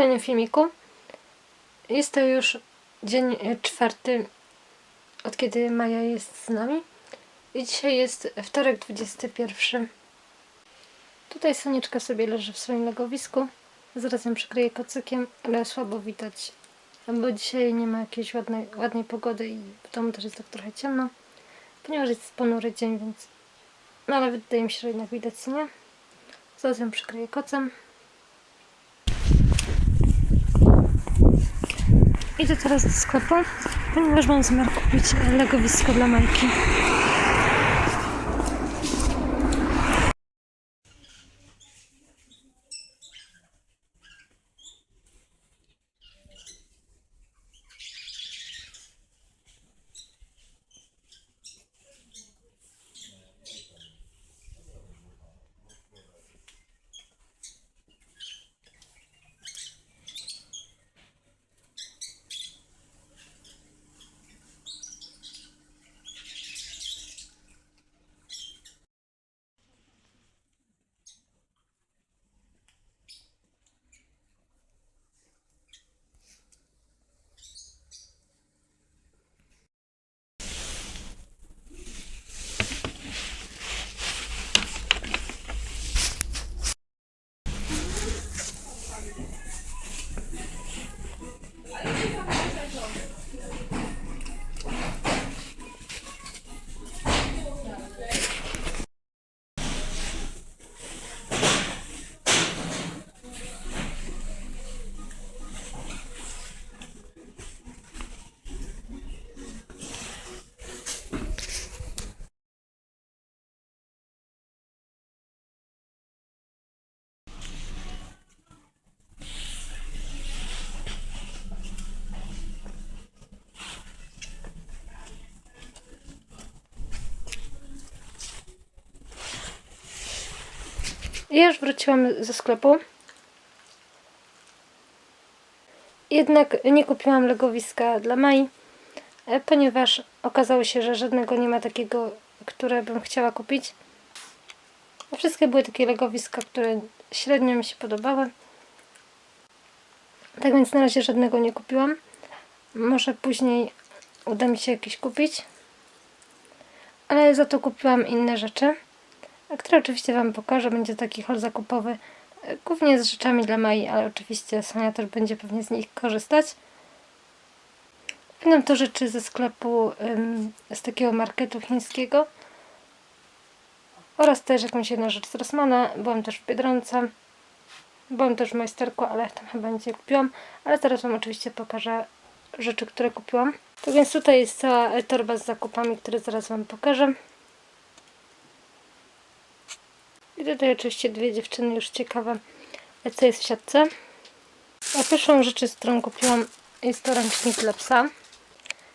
kolejnym filmiku. Jest to już dzień czwarty, od kiedy Maja jest z nami. I dzisiaj jest wtorek 21. Tutaj Soniczka sobie leży w swoim legowisku. Zaraz ją przykryję kocykiem, ale słabo widać. Bo dzisiaj nie ma jakiejś ładnej, ładnej pogody i w domu też jest tak trochę ciemno. Ponieważ jest ponury dzień, więc... No ale wydaje mi się, że jednak widać, nie? Zaraz ją przykryję kocem. Idę teraz do sklepu, ponieważ mam zamiar kupić legowisko dla Majki. Ja już wróciłam ze sklepu. Jednak nie kupiłam legowiska dla Mai, e, ponieważ okazało się, że żadnego nie ma takiego, które bym chciała kupić. Wszystkie były takie legowiska, które średnio mi się podobały. Tak więc na razie żadnego nie kupiłam. Może później uda mi się jakieś kupić. Ale za to kupiłam inne rzeczy które oczywiście Wam pokażę. Będzie taki hol zakupowy, e, głównie z rzeczami dla Mai, ale oczywiście Sonia też będzie pewnie z nich korzystać. Będą to rzeczy ze sklepu z takiego marketu chińskiego oraz też jakąś jedną rzecz z Rossmana. Byłam też w Biedronce. Byłam też w Majsterku, ale tam chyba nic nie kupiłam. Ale teraz Wam oczywiście pokażę rzeczy, które kupiłam. Tak więc tutaj jest cała torba z zakupami, które zaraz Wam pokażę. I tutaj oczywiście dwie dziewczyny już ciekawe, co jest w siatce. A pierwszą rzeczy, z którą kupiłam, jest to ręcznik dla psa.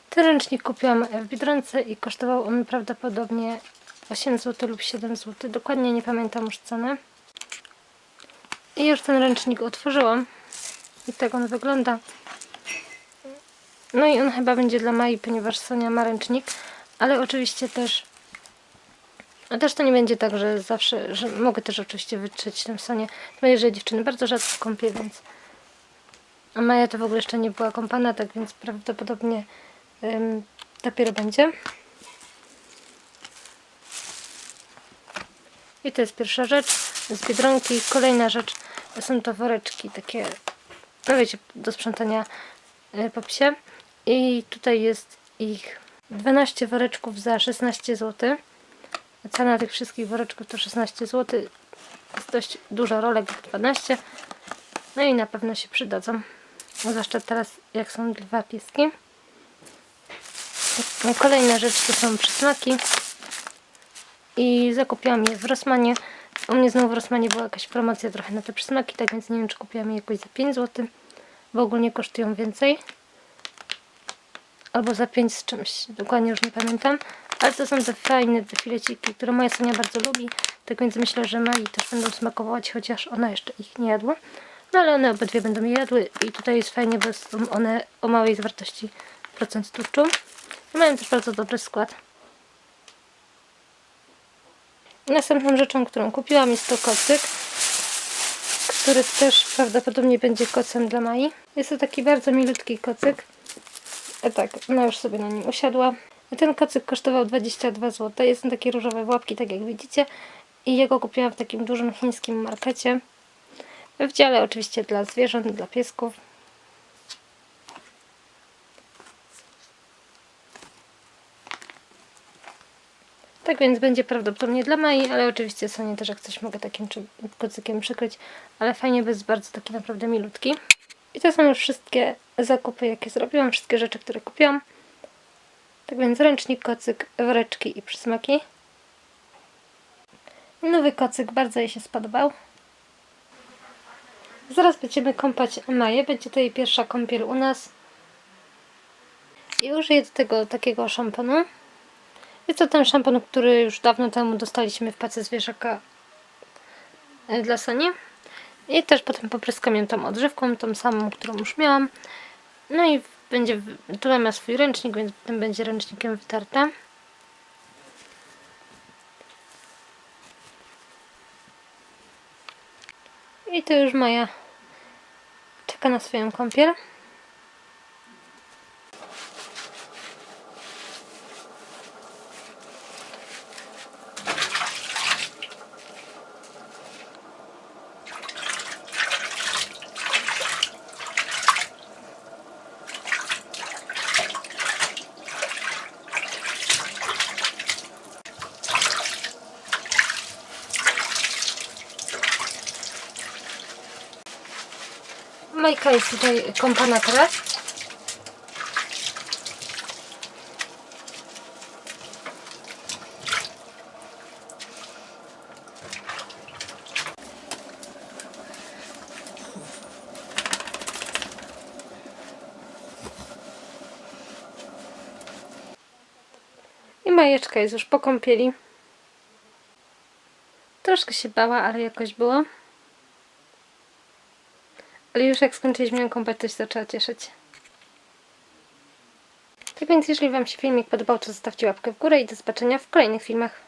Ten ręcznik kupiłam w Biedronce i kosztował on prawdopodobnie 8 zł lub 7 zł. Dokładnie nie pamiętam już ceny. I już ten ręcznik otworzyłam. I tak on wygląda. No i on chyba będzie dla Mai, ponieważ Sonia ma ręcznik. Ale oczywiście też a też to nie będzie tak, że zawsze, że mogę też oczywiście wytrzeć tym sonie. To że dziewczyny bardzo rzadko kąpię, więc a Maja to w ogóle jeszcze nie była kąpana, tak więc prawdopodobnie ym, dopiero będzie. I to jest pierwsza rzecz z Biedronki. Kolejna rzecz są to woreczki takie, no wiecie, do sprzątania y, po psie. I tutaj jest ich 12 woreczków za 16 zł. Cena tych wszystkich woreczków to 16 zł. Jest dość dużo rolek, 12. No i na pewno się przydadzą. Zwłaszcza teraz, jak są dwa pieski. Kolejna rzecz to są przysmaki. I zakupiłam je w Rossmanie. U mnie znowu w Rossmanie była jakaś promocja trochę na te przysmaki, tak więc nie wiem, czy kupiłam je jakoś za 5 zł. Bo ogólnie kosztują więcej. Albo za 5 z czymś. Dokładnie już nie pamiętam. Ale to są te fajne te fileciki, które moja Sonia bardzo lubi. Tak więc myślę, że Mai też będą smakować, chociaż ona jeszcze ich nie jadła. No ale one obydwie będą je jadły i tutaj jest fajnie, bo są one o małej zawartości procent tłuszczu. I mają też bardzo dobry skład. Następną rzeczą, którą kupiłam jest to kocyk, który też prawdopodobnie będzie kocem dla Mai. Jest to taki bardzo milutki kocyk. E tak, ona już sobie na nim usiadła. Ten kocyk kosztował 22 zł. Jest on takie różowe łapki, tak jak widzicie. I jego kupiłam w takim dużym chińskim markecie. W dziale oczywiście dla zwierząt, dla piesków. Tak więc będzie prawdopodobnie dla Mai, ale oczywiście Sonie też jak coś mogę takim kocykiem przykryć, ale fajnie, bo jest bardzo taki naprawdę milutki. I to są już wszystkie zakupy, jakie zrobiłam, wszystkie rzeczy, które kupiłam. Tak więc ręcznik, kocyk, woreczki i przysmaki. Nowy kocyk bardzo jej się spodobał. Zaraz będziemy kąpać Maję, będzie to jej pierwsza kąpiel u nas. I użyję do tego takiego szamponu. Jest to ten szampon, który już dawno temu dostaliśmy w pace zwierzaka e, dla Soni. I też potem popryskam ją tą odżywką, tą samą, którą już miałam. No i będzie, tutaj ma swój ręcznik, więc potem będzie ręcznikiem wytarte. I to już Maja czeka na swoją kąpiel. Majka jest tutaj kąpana teraz. I Majeczka jest już po kąpieli. Troszkę się bała, ale jakoś było. Ale już jak skończyliśmy ją kąpać, to się zaczęła cieszyć. Tak więc jeżeli Wam się filmik podobał, to zostawcie łapkę w górę i do zobaczenia w kolejnych filmach.